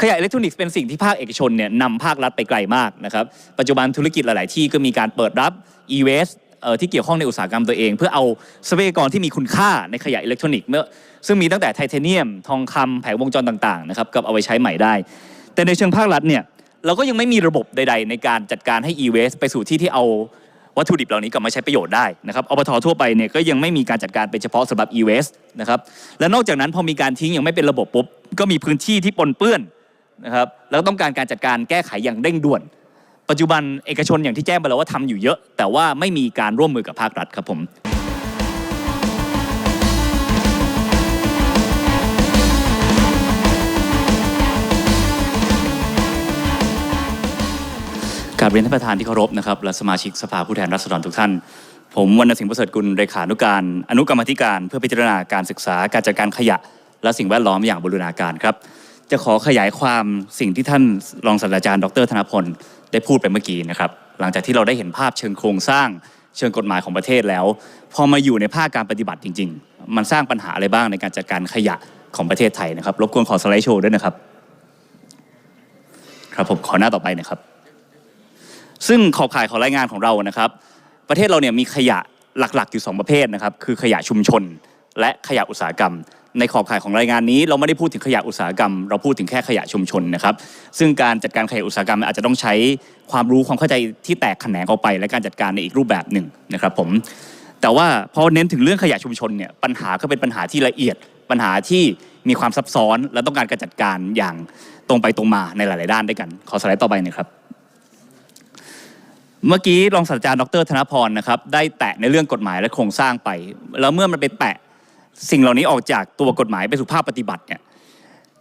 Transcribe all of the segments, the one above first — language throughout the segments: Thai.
ขยะอิเล็กทรอนิกส์เป็นสิ่งที่ภาคเอกชนเนี่ยนำภาครัฐไปไกลมากนะครับ ปัจจุบันธุรกิจหลาย ๆ ที่ก็มีการเปิดรับ e-waste เอ่อที่เกี่ยวข้องในอุตสาหกรรมตัวเอง เพื่อเอาทรัพยากรที่มีคุณค่าในขยะอิเล็กทรอนิกส์เมื่อซึ่งมีตั้งแต่ไทเทเนียม ทองคำแผงวงจรต่าง ๆ นะครับกับเอาไปใช้ใหม่ได้ แต่ในเชิงภาครัฐเนี่ยเราก็ยังไม่มีระบบใด ๆ ในการจัดการให้ e-waste ไปสู่ที่ที่เอาวัตถุดิบเหล่านี้กลับมาใช้ประโยชน์ได้นะครับอบททั่วไปเนี่ยก็ยังไม่มีการจัดการเป็นเฉพาะสำหรับ e-waste นะครับและนอกจากนั้นพอมีการทิ้งย่างไม่เป็นระบบปุ๊บก็มีพื้นที่ที่ปนเปื้อน นะครับแล้วต้องการการจัดการแก้ไขอย่างเร่งด่วน ปัจจุบันเอกชนอย่างที่แจ้งไปแล้วว่าทำอยู่เยอะ แต่ว่าไม่มีการร่วมมือกับภาครัฐครับผมกราบเรียนท่านประธานที่เคารพนะครับและสมาชิกสภาผู้แทนราษฎรทุกท่าน ผมวรรณสิงห์ประเสริฐกุลเลขานุการ อนุกรรมธิการ เพื่อพิจารณาการศึกษาการจัดการขยะ และสิ่งแวดล้อมอย่างบูรณาการครับ จะขอขยายความสิ่งที่ท่านรองศาสตราจารย์ดรธนพลได้พูดไปเมื่อกี้นะครับ หลังจากที่เราได้เห็นภาพเชิงโครงสร้างเชิงกฎหมายของประเทศแล้ว พอมาอยู่ในภาคการปฏิบัติจริง ๆ มันสร้างปัญหาอะไรบ้างในการจัดการขยะของประเทศไทยนะครับ รบกวนขอสไลด์โชว์ด้วยนะครับ ครับผมขอหน้าต่อไปนะครับ ซึ่งขอบข่ายของรายงานของเรานะครับ ประเทศเราเนี่ยมีขยะหลักๆอยู่ 2 ประเภทนะครับ คือขยะชุมชน และขยะอุตสาหกรรม ในขอบข่ายของรายงานนี้ เราไม่ได้พูดถึงขยะอุตสาหกรรม เราพูดถึงแค่ขยะชุมชนนะครับซึ่งการจัดการขยะอุตสาหกรรมอาจจะต้องใช้ความรู้ความเข้าใจที่แตกแขนงออกไป และการจัดการในอีกรูปแบบหนึ่งนะครับผมแต่ว่าพอเน้นถึงเรื่องขยะชุมชนเนี่ยปัญหาก็เป็นปัญหาที่ละเอียด ปัญหาที่มีความซับซ้อน และต้องการการจัดการอย่างตรงไปตรงมาในหลาย ๆ ด้านด้วยกัน ขอสไลด์ต่อไปนะครับเมื่อกี้รองศาสตราจารย์ดรธนพรนะครับได้แตะในเรื่องกฎหมายและโครงสร้างไป แล้วเมื่อมันไปแตะ สิ่งเหล่านี้ออกจากตัวกฎหมายไปสู่ภาคปฏิบัติเนี่ย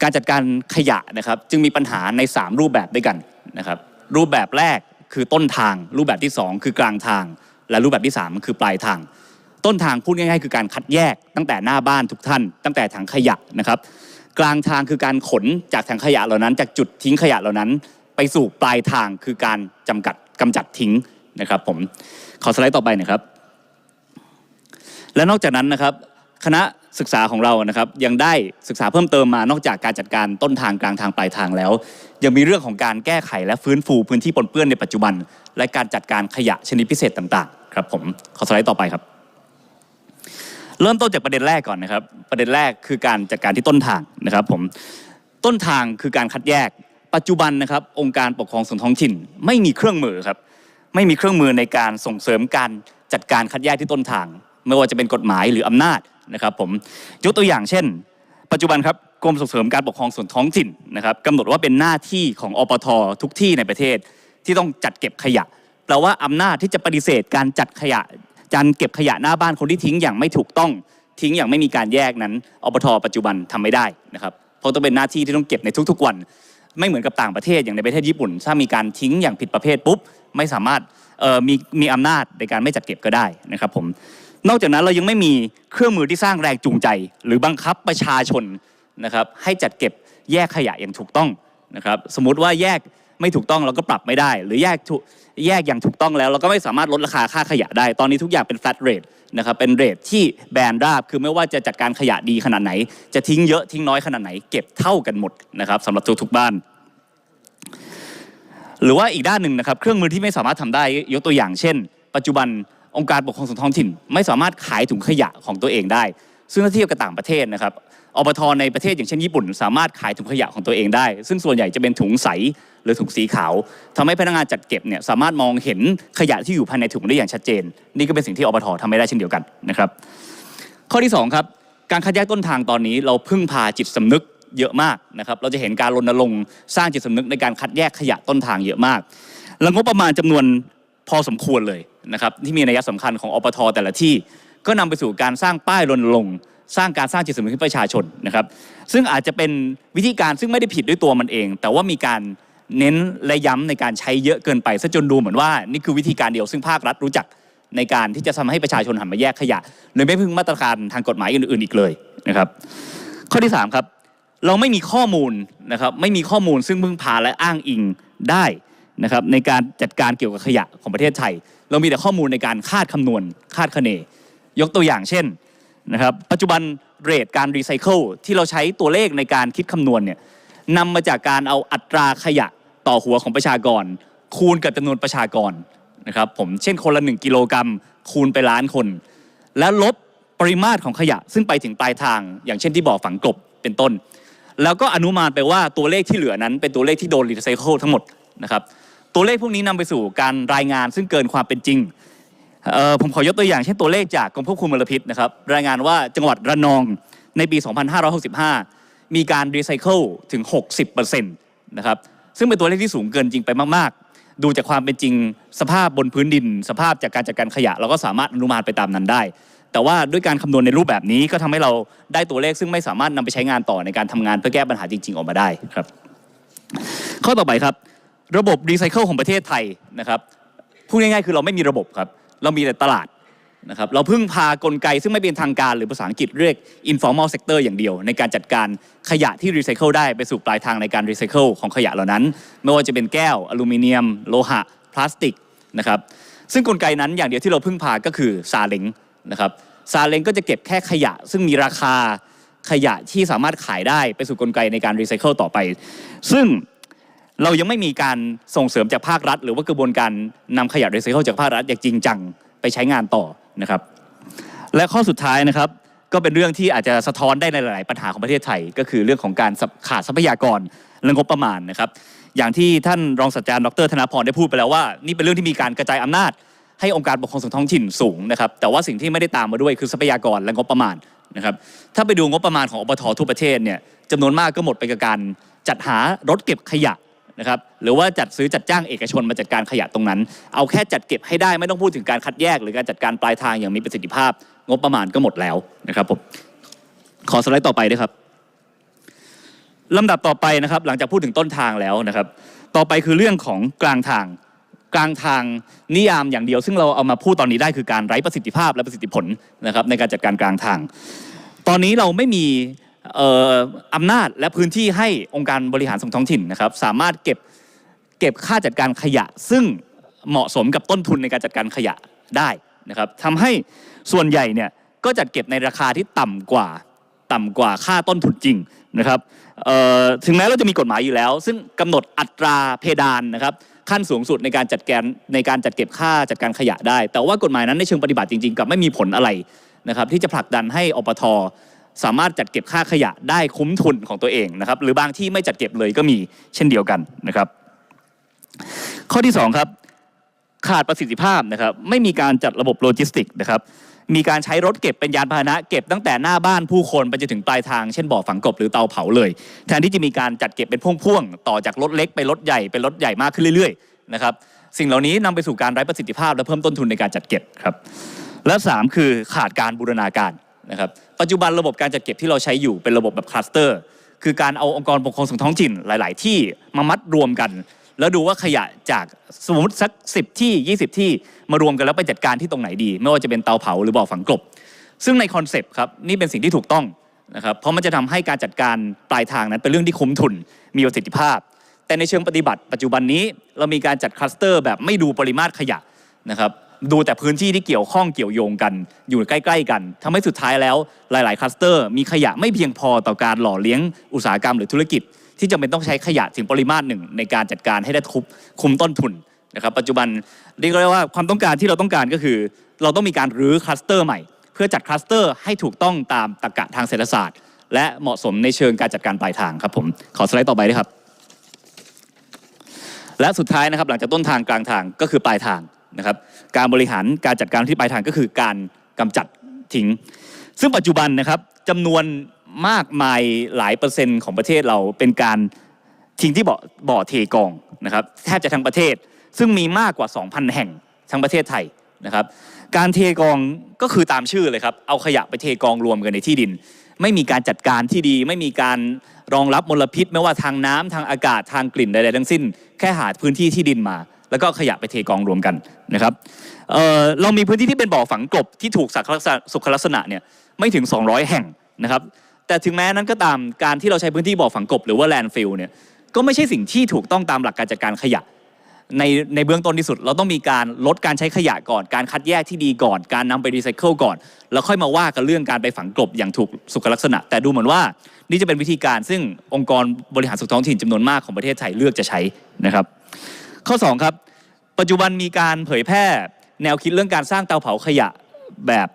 การจัดการขยะนะครับจึงมีปัญหาใน 3 รูปแบบด้วยกันนะครับรูปแบบแรกคือต้นทาง รูปแบบที่ 2 คือกลางทาง และรูปแบบที่3คือปลายทาง ต้นทางพูดง่ายๆ คือการคัดแยกตั้งแต่หน้าบ้านทุกท่าน ตั้งแต่ถังขยะนะครับ กลางทางคือการขนจากถังขยะเหล่านั้น จากจุดทิ้งขยะเหล่านั้น ไปสู่ปลายทางคือการจำกัดกำจัดทิ้งนะครับผมขอสไลด์ต่อไปนะครับและนอกจากนั้นนะครับ คณะศึกษาของเรานะครับ ยังได้ศึกษาเพิ่มเติมมานอกจากการจัดการต้นทางกลางทางปลายทางแล้ว ยังมีเรื่องของการแก้ไขและฟื้นฟูพื้นที่ปนเปื้อนในปัจจุบัน และการจัดการขยะชนิดพิเศษต่างๆ ครับผมขอสไลด์ต่อไปครับ เริ่มต้นจากประเด็นแรกก่อนนะครับ ประเด็นแรกคือการจัดการที่ต้นทางนะครับผมต้นทางคือการคัดแยก ปัจจุบันนะครับ องค์การปกครองส่วนท้องถิ่น ไม่มีเครื่องมือครับไม่มีเครื่องมือในการส่งเสริมการจัดการคัดแยกที่ต้นทาง ไม่ว่าจะเป็นกฎหมายหรืออำนาจ นะครับผมยกตัวอย่างเช่น ปัจจุบันครับกรมส่งเสริมการปกครองส่วนท้องถิ่นนะครับกำหนดว่าเป็นหน้าที่ของอปททุกที่ในประเทศที่ต้องจัดเก็บขยะแปลว่าอำนาจที่จะปฏิเสธการจัดขยะการเก็บขยะหน้าบ้านคนที่ทิ้งอย่างไม่ถูกต้องทิ้งอย่างไม่มีการแยกนั้นอปทปัจจุบันทำไม่ได้นะครับเพราะต้องเป็นหน้าที่ที่ต้องเก็บในทุกๆวัน ไม่เหมือนกับต่างประเทศอย่างในประเทศญี่ปุ่น ถ้ามีการทิ้งอย่างผิดประเภทปุ๊บไม่สามารถมีมีอำนาจในการไม่จัดเก็บก็ได้นะครับผม นอกจากนั้นเรายังไม่มีเครื่องมือที่สร้างแรงจูงใจ หรือบังคับประชาชนนะครับให้จัดเก็บแยกขยะอย่างถูกต้องนะครับสมมติว่าแยกไม่ถูกต้องเราก็ปรับไม่ได้ หรือแยกแยกอย่างถูกต้องแล้ว เราก็ไม่สามารถลดราคาค่าขยะได้ ตอนนี้ทุกอย่างเป็น flat rate นะครับเป็นเรทที่แบนราบคือไม่ว่าจะจัดการขยะดีขนาดไหน จะทิ้งเยอะทิ้งน้อยขนาดไหน เก็บเท่ากันหมดนะครับสำหรับทุกๆบ้าน หรือว่าอีกด้านหนึ่งนะครับ เครื่องมือที่ไม่สามารถทำได้ยกตัวอย่างเช่น ปัจจุบัน องค์การปกครองส่วนท้องถิ่น ไม่สามารถขายถุงขยะของตัวเองได้ ซึ่งถ้าเทียบกับต่างประเทศนะครับอบทในประเทศอย่างเช่นญี่ปุ่น สามารถขายถุงขยะของตัวเองได้ ซึ่งส่วนใหญ่จะเป็นถุงใสหรือถุงสีขาวทำให้พนักงานจัดเก็บเนี่ยสามารถมองเห็นขยะที่อยู่ภายในถุงได้อย่างชัดเจน นี่ก็เป็นสิ่งที่อบททำไม่ได้เช่นเดียวกันนะครับข้อที่2ครับการคัดแยกต้นทางตอนนี้เราพึ่งพาจิตสำนึกเยอะมากนะครับเราจะเห็นการรณรงค์สร้างจิตสำนึกในการคัดแยกขยะต้นทางเยอะมาก และงบประมาณจำนวนพอสมควรเลย นะครับที่มีนัยสำคัญของอปทแต่ละที่ ก็นำไปสู่การสร้างป้ายรณรงค์สร้างการสร้างจิตสำนึกให้ประชาชนนะครับ ซึ่งอาจจะเป็นวิธีการซึ่งไม่ได้ผิดด้วยตัวมันเอง แต่ว่ามีการเน้นและย้ำในการใช้เยอะเกินไปซะจนดูเหมือนว่านี่คือวิธีการเดียวซึ่งภาครัฐรู้จักในการที่จะทำให้ประชาชนหันมาแยกขยะโดยไม่พึ่งมาตรการทางกฎหมายอื่น ๆ อีกเลยนะครับ ข้อที่ 3 ครับ เราไม่มีข้อมูลนะครับไม่มีข้อมูลซึ่งพึ่งพาและอ้างอิงได้ นะครับในการจัดการเกี่ยวกับขยะของประเทศไทย เรามีแต่ข้อมูลในการคาดคำนวณคาดคะเน ยกตัวอย่างเช่นนะครับปัจจุบันเรทการรีไซเคิลที่เราใช้ตัวเลขในการคิดคำนวณเนี่ยนำมาจากการเอาอัตราขยะต่อหัวของประชากร คูณกับจำนวนประชากรนะครับผมเช่นคนละ 1 กิโลกรัม คูณไปล้านคน และลบปริมาตรของขยะ ซึ่งไปถึงปลายทาง อย่างเช่นที่บ่อฝังกลบเป็นต้น แล้วก็อนุมานไปว่าตัวเลขที่เหลือนั้นเป็นตัวเลขที่โดนรีไซเคิลทั้งหมดนะครับ ตัวเลขพวกนี้นำไปสู่การรายงานซึ่งเกินความเป็นจริงผมขอยกตัวอย่างเช่นตัวเลขจากกรมควบคุมมลพิษนะครับรายงานว่าจังหวัดระนองในปี 2565 มีการรีไซเคิลถึง 60%นะครับซึ่งเป็นตัวเลขที่สูงเกินจริงไปมากๆ ดูจากความเป็นจริงสภาพบนพื้นดิน สภาพจากการจัดการขยะ เราก็สามารถอนุมานไปตามนั้นได้ แต่ว่าด้วยการคำนวณในรูปแบบนี้ก็ทำให้เราได้ตัวเลขซึ่งไม่สามารถนำไปใช้งานต่อในการทำงานเพื่อแก้ปัญหาจริง ๆ ออกมาได้ครับ ข้อต่อไปครับ ระบบรีไซเคิลของประเทศไทยนะครับพูดง่ายๆคือเราไม่มีระบบครับ เรามีแต่ตลาดนะครับเราพึ่งพากลไกซึ่งไม่เป็นทางการหรือภาษาอังกฤษเรียก informal sector อย่างเดียว ในการจัดการขยะที่รีไซเคิลได้ไปสู่ปลายทางในการรีไซเคิลของขยะเหล่านั้น ไม่ว่าจะเป็นแก้ว อลูมิเนียม โลหะ พลาสติกนะครับซึ่งกลไกนั้นอย่างเดียวที่เราพึ่งพาก็คือซาเล้งนะครับซาเล้งก็จะเก็บแค่ขยะ ซึ่งมีราคาขยะที่สามารถขายได้ไปสู่กลไกในการรีไซเคิลต่อไป ซึ่ง เรายังไม่มีการส่งเสริมจากภาครัฐ หรือว่ากระบวนการนำขยะรีไซเคิลจากภาครัฐอย่างจริงจังไปใช้งานต่อนะครับ และข้อสุดท้ายนะครับก็เป็นเรื่องที่อาจจะสะท้อนได้ในหลาย ๆ ปัญหาของประเทศไทย ก็คือเรื่องของการขาดทรัพยากรและงบประมาณนะครับ อย่างที่ท่านรองศาสตราจารย์ดรธนาพรได้พูดไปแล้วว่า นี่เป็นเรื่องที่มีการกระจายอำนาจ ให้องค์การปกครองส่วนท้องถิ่นสูงนะครับแต่ว่าสิ่งที่ไม่ได้ตามมาด้วยคือทรัพยากรและงบประมาณนะครับถ้าไปดูงบประมาณของอบททั่วประเทศเนี่ยจำนวนมากก็หมดไปกับการจัดหารถเก็บขยะ นะครับหรือว่าจัดซื้อจัดจ้างเอกชนมาจัดการขยะตรงนั้น เอาแค่จัดเก็บให้ได้ไม่ต้องพูดถึงการคัดแยก หรือการจัดการปลายทางอย่างมีประสิทธิภาพ งบประมาณก็หมดแล้วนะครับผมขอสไลด์ต่อไปด้วยครับลำดับต่อไปนะครับ หลังจากพูดถึงต้นทางแล้วนะครับ ต่อไปคือเรื่องของกลางทาง กลางทางนิยามอย่างเดียว ซึ่งเราเอามาพูดตอนนี้ได้คือการไร้ประสิทธิภาพและประสิทธิผลนะครับในการจัดการกลางทาง ตอนนี้เราไม่มี อำนาจและพื้นที่ให้องค์การบริหารส่วนท้องถิ่นนะครับสามารถเก็บเก็บค่าจัดการขยะ ซึ่งเหมาะสมกับต้นทุนในการจัดการขยะได้นะครับทำให้ส่วนใหญ่เนี่ยก็จัดเก็บในราคาที่ต่ำกว่าต่ำกว่าค่าต้นทุนจริงนะครับถึงแม้เราจะมีกฎหมายอยู่แล้ว ซึ่งกำหนดอัตราเพดานนะครับขั้นสูงสุดในการจัดการในการจัดเก็บค่าจัดการขยะได้ แต่ว่ากฎหมายนั้นในเชิงปฏิบัติจริงๆกับไม่มีผลอะไรนะครับที่จะผลักดันให้อปท สามารถจัดเก็บค่าขยะได้คุ้มทุนของตัวเองนะครับ หรือบางที่ไม่จัดเก็บเลยก็มีเช่นเดียวกันนะครับ ข้อที่สองครับขาดประสิทธิภาพนะครับ ไม่มีการจัดระบบโลจิสติกส์นะครับมีการใช้รถเก็บเป็นยานพาหนะเก็บตั้งแต่หน้าบ้านผู้คนไปจนถึงปลายทางเช่นบ่อฝังกบหรือเตาเผาเลย แทนที่จะมีการจัดเก็บเป็นพ่วงๆต่อจากรถเล็กไปรถใหญ่เป็นรถใหญ่มากขึ้นเรื่อยๆนะครับสิ่งเหล่านี้นำไปสู่การไร้ประสิทธิภาพและเพิ่มต้นทุนในการจัดเก็บครับและ 3 คือขาดการบูรณาการนะครับ ปัจจุบันระบบการจัดเก็บที่เราใช้อยู่เป็นระบบแบบคลัสเตอร์ คือการเอาองค์กรปกครองส่วนท้องถิ่นหลาย ๆ ที่มามัดรวมกัน แล้วดูว่าขยะจากสมมติสัก 10 ที่ 20 ที่มารวมกันแล้วไปจัดการที่ตรงไหนดี ไม่ว่าจะเป็นเตาเผาหรือบ่อฝังกลบ ซึ่งในคอนเซปต์ครับนี่เป็นสิ่งที่ถูกต้องนะครับเพราะมันจะทำให้การจัดการปลายทางนั้นเป็นเรื่องที่คุ้มทุนมีประสิทธิภาพ แต่ในเชิงปฏิบัติ ปัจจุบันนี้เรามีการจัดคลัสเตอร์แบบไม่ดูปริมาตรขยะนะครับ ดูแต่พื้นที่ที่เกี่ยวข้องเกี่ยวโยงกัน อยู่ใกล้ ๆ กันทำให้สุดท้ายแล้วหลาย ๆคลัสเตอร์ มีขยะไม่เพียงพอต่อการหล่อเลี้ยงอุตสาหกรรมหรือธุรกิจ ที่จำเป็นต้องใช้ขยะถึงปริมาตรหนึ่งในการจัดการให้ได้คุมคุมต้นทุนนะครับ ปัจจุบันเรียกได้ว่าความต้องการที่เราต้องการก็คือ เราต้องมีการรื้อคลัสเตอร์ใหม่ เพื่อจัดคลัสเตอร์ให้ถูกต้องตามตรรกะทางเศรษฐศาสตร์ และเหมาะสมในเชิงการจัดการปลายทางครับผมขอสไลด์ต่อไปด้วยครับและสุดท้ายนะครับหลังจากต้นทางกลางทางก็คือปลายทาง นะครับการบริหารการจัดการที่ปลายทางก็คือการกำจัดทิ้ง ซึ่งปัจจุบันนะครับจำนวนมากมายหลายเปอร์เซ็นต์ของประเทศเราเป็นการทิ้งที่บ่อบ่อเทกองนะครับแทบจะทั้งประเทศซึ่งมีมากกว่า 2,000 แห่งทั้งประเทศไทยนะครับ การเทกองก็คือตามชื่อเลยครับ เอาขยะไปเทกองรวมกันในที่ดิน ไม่มีการจัดการที่ดี ไม่มีการรองรับมลพิษ ไม่ว่าทางน้ำทางอากาศทางกลิ่นใดๆทั้งสิ้น แค่หาพื้นที่ที่ดินมา แล้วก็ขยะไปเทกองรวมกันนะครับเเรามีพื้นที่ที่เป็นบ่อฝังกลบที่ถูกสักสุขลักษณะเนี่ยไม่ถึง 200 แห่งนะครับ แต่ถึงแม้นั้นก็ตามการที่เราใช้พื้นที่บ่อฝังกลบหรือว่าแลนด์ฟิลเนี่ยก็ไม่ใช่สิ่งที่ถูกต้องตามหลักการจัดการขยะในในเบื้องต้นที่สุด เราต้องมีการลดการใช้ขยะก่อน การคัดแยกที่ดีก่อน การนำไปรีไซเคิลก่อน แล้วค่อยมาว่ากันเรื่องการไปฝังกลบอย่างถูกสุขลักษณะ แต่ดูเหมือนว่านี่จะเป็นวิธีการซึ่งองค์กรบริหารส่วนท้องถิ่นจำนวนมากของประเทศไทยเลือกจะใช้นะครับ ข้อ 2 ครับ ปัจจุบันมีการเผยแพร่แนวคิดเรื่องการสร้างเตาเผาขยะแบบ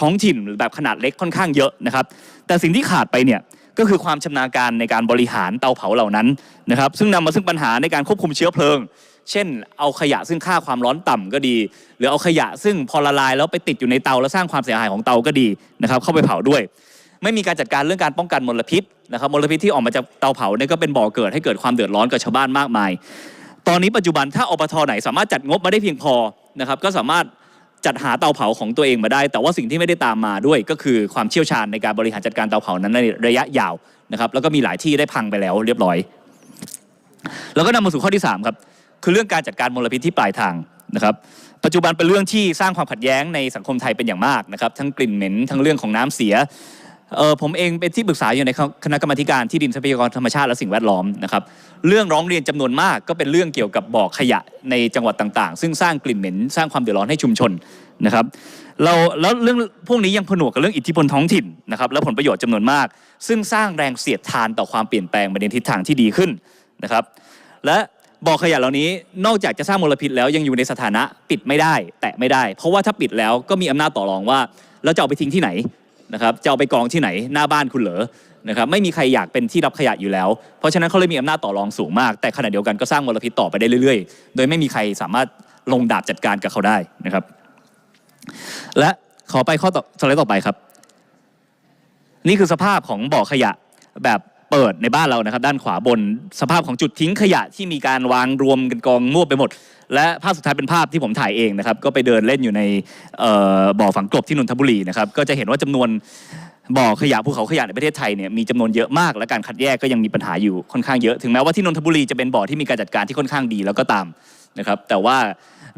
ท้องถิ่นหรือแบบขนาดเล็กค่อนข้างเยอะนะครับ แต่สิ่งที่ขาดไปเนี่ยก็คือความชำนาญการในการบริหารเตาเผาเหล่านั้นนะครับ ซึ่งนำมาซึ่งปัญหาในการควบคุมเชื้อเพลิง เช่น เอาขยะซึ่งค่าความร้อนต่ำก็ดี หรือเอาขยะซึ่งพอละลายแล้วไปติดอยู่ในเตาแล้วสร้างความเสียหายของเตาก็ดีนะครับ เข้าไปเผาด้วย ไม่มีการจัดการเรื่องการป้องกันมลพิษนะครับมลพิษที่ออกมาจากเตาเผาเนี่ยก็เป็นบ่อเกิดให้เกิดความเดือดร้อนกับชาวบ้านมากมาย ตอนนี้ปัจจุบันถ้าอปทไหนสามารถจัดงบมาได้เพียงพอนะครับก็สามารถจัดหาเตาเผาของตัวเองมาได้ แต่ว่าสิ่งที่ไม่ได้ตามมาด้วย ก็คือความเชี่ยวชาญในการบริหารจัดการเตาเผานั้นในระยะยาวนะครับแล้วก็มีหลายที่ได้พังไปแล้วเรียบร้อย แล้วก็นำมาสู่ข้อที่สามครับคือเรื่องการจัดการมลพิษที่ปลายทางนะครับปัจจุบันเป็นเรื่องที่สร้างความขัดแย้งในสังคมไทยเป็นอย่างมากนะครับทั้งกลิ่นเหม็นทั้งเรื่องของน้ำเสีย เออผมเองเป็นที่ปรึกษาอยู่ในคณะกรรมาการที่ดินทรัพยากรธรรมชาติและสิ่งแวดล้อมนะครับเรื่องร้องเรียนจำนวนมากก็เป็นเรื่องเกี่ยวกับบ่อขยะในจังหวัดต่างๆ ซึ่งสร้างกลิ่นเหม็นสร้างความเดือดร้อนให้ชุมชนนะครับเราแล้วเรื่องพวกนี้ยังผนวกกับเรื่องอิทธิพลท้องถิ่นนะครับและผลประโยชน์จำนวนมาก ซึ่งสร้างแรงเสียดทานต่อความเปลี่ยนแปลงไปในทิศทางที่ดีขึ้นนะครับและบ่อขยะเหล่านี้นอกจากจะสร้างมลพิษแล้วยังอยู่ในสถานะปิดไม่ได้ แตะไม่ได้ เพราะว่าถ้าปิดแล้วก็มีอำนาจต่อรองว่าเราจะเอาไปทิ้งที่ไหน นะครับจะเอาไปกองที่ไหนหน้าบ้านคุณเหรอนะครับไม่มีใครอยากเป็นที่รับขยะอยู่แล้ว เพราะฉะนั้นเขาเลยมีอำนาจต่อรองสูงมาก แต่ขณะเดียวกันก็สร้างมลพิษต่อไปได้เรื่อยๆ โดยไม่มีใครสามารถลงดาบจัดการกับเขาได้นะครับ และขอไปข้อต่อสไลด์ต่อไปครับ นี่คือสภาพของบ่อขยะแบบ เปิดในบ้านเรานะครับ ด้านขวาบนสภาพของจุดทิ้งขยะที่มีการวางรวมกันกองมั่วไปหมด และภาพสุดท้ายเป็นภาพที่ผมถ่ายเองนะครับ ก็ไปเดินเล่นอยู่ในบ่อฝังกลบที่นนทบุรีนะครับก็จะเห็นว่าจำนวนบ่อขยะภูเขาขยะในประเทศไทยเนี่ยมีจำนวนเยอะมาก และการคัดแยกก็ยังมีปัญหาอยู่ค่อนข้างเยอะถึงแม้ว่าที่นนทบุรีจะเป็นบ่อที่มีการจัดการที่ค่อนข้างดีแล้วก็ตามนะครับแต่ว่า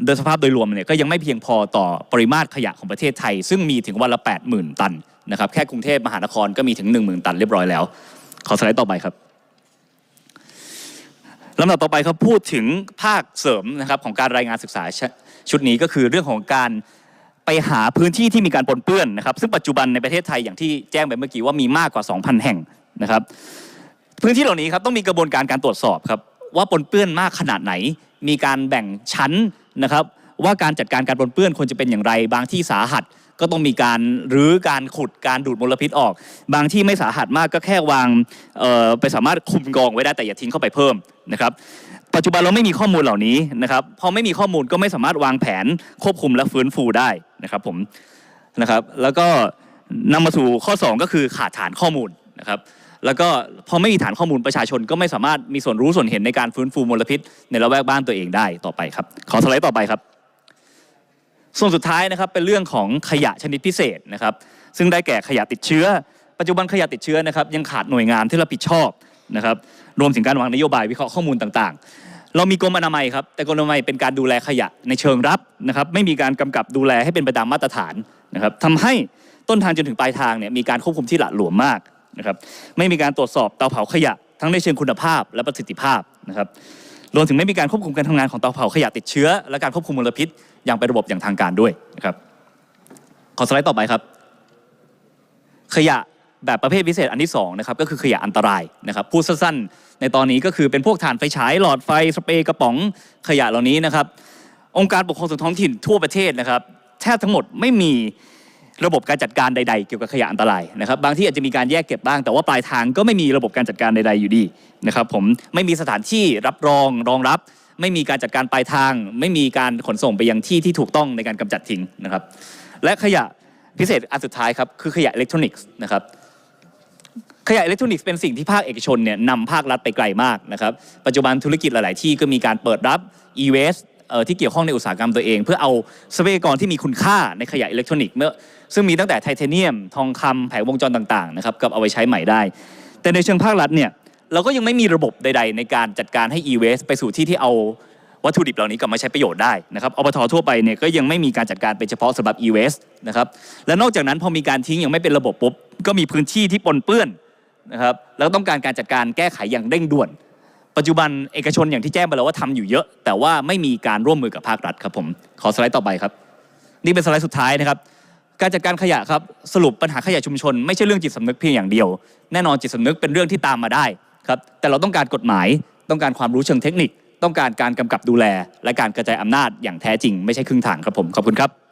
โดยสภาพโดยรวมเนี่ยก็ยังไม่เพียงพอต่อปริมาตรขยะของประเทศไทย ซึ่งมีถึงวันละ 80,000 ตันนะครับแค่กรุงเทพมหานครก็มีถึง 10,000 ตันเรียบร้อยแล้ว ขอสไลด์ต่อไปครับลำดับต่อไปครับพูดถึงภาคเสริมนะครับของการรายงานศึกษาชชุดนี้ก็คือเรื่องของการไปหาพื้นที่ที่มีการปนเปื้อนนะครับ ซึ่งปัจจุบันในประเทศไทยอย่างที่แจ้งไปเมื่อกี้ว่ามีมากกว่า 2,000 แห่งนะครับ พื้นที่เหล่านี้ครับต้องมีกระบวนการการตรวจสอบครับว่าปนเปื้อนมากขนาดไหน มีการแบ่งชั้นนะครับ ว่าการจัดการการปนเปื้อนควรจะเป็นอย่างไร บางที่สาหัส ก็ต้องมีการรื้อการขุดการดูดมลพิษออก บางที่ไม่สาหัสมากก็แค่วางไปสามารถคุมกองไว้ได้แต่อย่าทิ้งเข้าไปเพิ่มนะครับปัจจุบันเราไม่มีข้อมูลเหล่านี้นะครับพอไม่มีข้อมูลก็ไม่สามารถวางแผนควบคุมและฟื้นฟูได้นะครับผมนะครับแล้วก็นำมาสู่ข้อ 2 ก็คือขาดฐานข้อมูลนะครับแล้วก็พอไม่มีฐานข้อมูลประชาชนก็ไม่สามารถมีส่วนรู้ส่วนเห็นในการฟื้นฟูมลพิษ ในละแวกบ้านตัวเองได้ต่อไปครับ ขอสไลด์ต่อไปครับ ส่วนสุดท้ายนะครับเป็นเรื่องของขยะชนิดพิเศษนะครับ ซึ่งได้แก่ขยะติดเชื้อ ปัจจุบันขยะติดเชื้อนะครับ ยังขาดหน่วยงานที่รับผิดชอบนะครับ รวมถึงการวางนโยบายวิเคราะห์ข้อมูลต่างๆ เรามีกรมอนามัยครับ แต่กรมอนามัยเป็นการดูแลขยะในเชิงรับนะครับ ไม่มีการกำกับดูแลให้เป็นไปตามมาตรฐานนะครับทำให้ต้นทางจนถึงปลายทางเนี่ยมีการควบคุมที่หละหลวมมากนะครับ ไม่มีการตรวจสอบเตาเผาขยะ ทั้งในเชิงคุณภาพและประสิทธิภาพนะครับ รวมถึงไม่มีการควบคุมการทำงานของเตาเผาขยะติดเชื้อ และการควบคุมมลพิษ อย่างเป็นระบบอย่างทางการด้วยนะครับขอสไลด์ต่อไปครับ ขยะแบบประเภทพิเศษอันที่2นะครับก็คือขยะอันตรายนะครับพูดสั้นๆในตอนนี้ก็คือเป็นพวกถ่านไฟฉายหลอดไฟสเปรย์กระป๋องขยะเหล่านี้นะครับ องค์การปกครองส่วนท้องถิ่นทั่วประเทศนะครับแทบทั้งหมดไม่มีระบบการจัดการใด ๆ เกี่ยวกับขยะอันตรายนะครับ บางที่อาจจะมีการแยกเก็บบ้าง แต่ว่าปลายทางก็ไม่มีระบบการจัดการใด ๆ อยู่ดีนะครับผมไม่มีสถานที่รับรองรองรับ ไม่มีการจัดการปลายทาง ไม่มีการขนส่งไปยังที่ที่ถูกต้องในการกำจัดทิ้งนะครับ และขยะพิเศษอันสุดท้ายครับคือขยะอิเล็กทรอนิกส์นะครับขยะอิเล็กทรอนิกส์เป็นสิ่งที่ภาคเอกชนเนี่ยนำภาครัฐไปไกลมากนะครับปัจจุบันธุรกิจหลาย ๆ ที่ก็มีการเปิดรับ e-waste เอ่อที่เกี่ยวข้องในอุตสาหกรรมตัวเอง เพื่อเอาทรัพยากรที่มีคุณค่าในขยะอิเล็กทรอนิกส์เมื่อซึ่งมีตั้งแต่ไทเทเนียม ทองคำแผงวงจรต่าง ๆ นะครับกับเอาไปใช้ใหม่ได้ แต่ในเชิงภาครัฐเนี่ย เราก็ยังไม่มีระบบใด ๆ ในการจัดการให้ e-waste ไปสู่ที่ที่เอาวัตถุดิบเหล่านี้กลับมาใช้ประโยชน์ได้นะครับอบททั่วไปเนี่ยก็ยังไม่มีการจัดการเป็นเฉพาะสำหรับ e-waste นะครับและนอกจากนั้นพอมีการทิ้งย่างไม่เป็นระบบปุ๊บก็มีพื้นที่ที่ปนเปื้อนนะครับแล้วต้องการการจัดการแก้ไขอย่างเร่งด่วน ปัจจุบันเอกชนอย่างที่แจ้งไปแล้วว่าทำอยู่เยอะ แต่ว่าไม่มีการร่วมมือกับภาครัฐครับผมขอสไลด์ต่อไปครับ นี่เป็นสไลด์สุดท้ายนะครับการจัดการขยะครับสรุปปัญหาขยะชุมชน ไม่ใช่เรื่องจิตสำนึกเพียงอย่างเดียว แน่นอนจิตสำนึกเป็นเรื่องที่ตามมาได้ ครับแต่เราต้องการกฎหมายต้องการความรู้เชิงเทคนิค ต้องการการกำกับดูแล และการกระจายอำนาจอย่างแท้จริง ไม่ใช่ครึ่งทางครับผมขอบคุณครับ